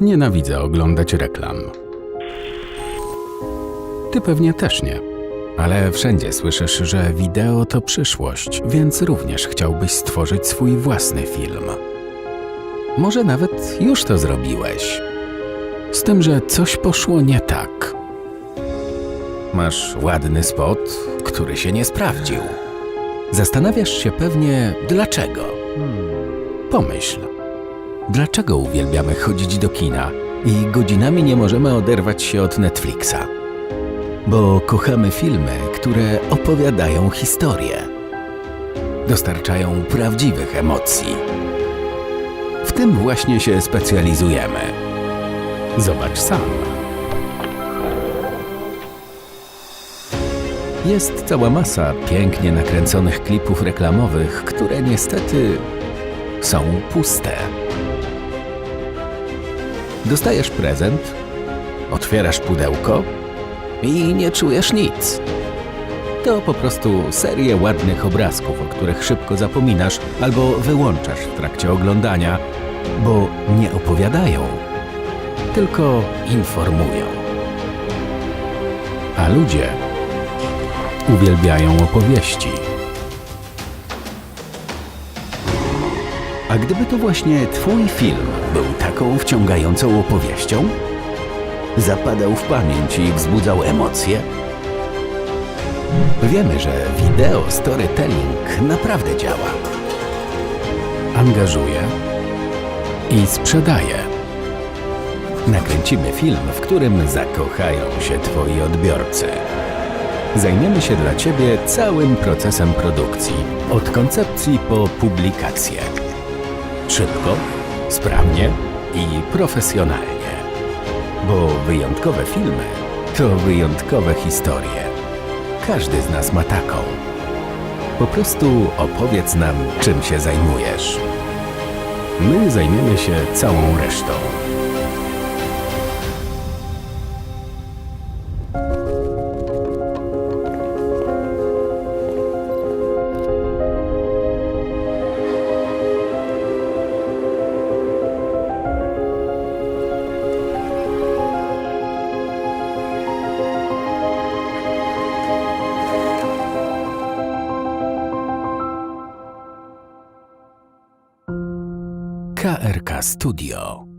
Nienawidzę oglądać reklam. Ty pewnie też nie. Ale wszędzie słyszysz, że wideo to przyszłość, więc również chciałbyś stworzyć swój własny film. Może nawet już to zrobiłeś. Z tym, że coś poszło nie tak. Masz ładny spot, który się nie sprawdził. Zastanawiasz się pewnie, dlaczego. Pomyśl, dlaczego uwielbiamy chodzić do kina i godzinami nie możemy oderwać się od Netflixa? Bo kochamy filmy, które opowiadają historię, dostarczają prawdziwych emocji. W tym właśnie się specjalizujemy. Zobacz sam. Jest cała masa pięknie nakręconych klipów reklamowych, które niestety są puste. Dostajesz prezent, otwierasz pudełko i nie czujesz nic. To po prostu serie ładnych obrazków, o których szybko zapominasz albo wyłączasz w trakcie oglądania, bo nie opowiadają, tylko informują. A ludzie uwielbiają opowieści. A gdyby to właśnie Twój film był taką wciągającą opowieścią? Zapadał w pamięć i wzbudzał emocje? Wiemy, że wideo storytelling naprawdę działa. Angażuje i sprzedaje. Nakręcimy film, w którym zakochają się Twoi odbiorcy. Zajmiemy się dla Ciebie całym procesem produkcji, od koncepcji po publikację. Szybko, sprawnie i profesjonalnie. Bo wyjątkowe filmy to wyjątkowe historie. Każdy z nas ma taką. Po prostu opowiedz nam, czym się zajmujesz. My zajmiemy się całą resztą. KRK Studio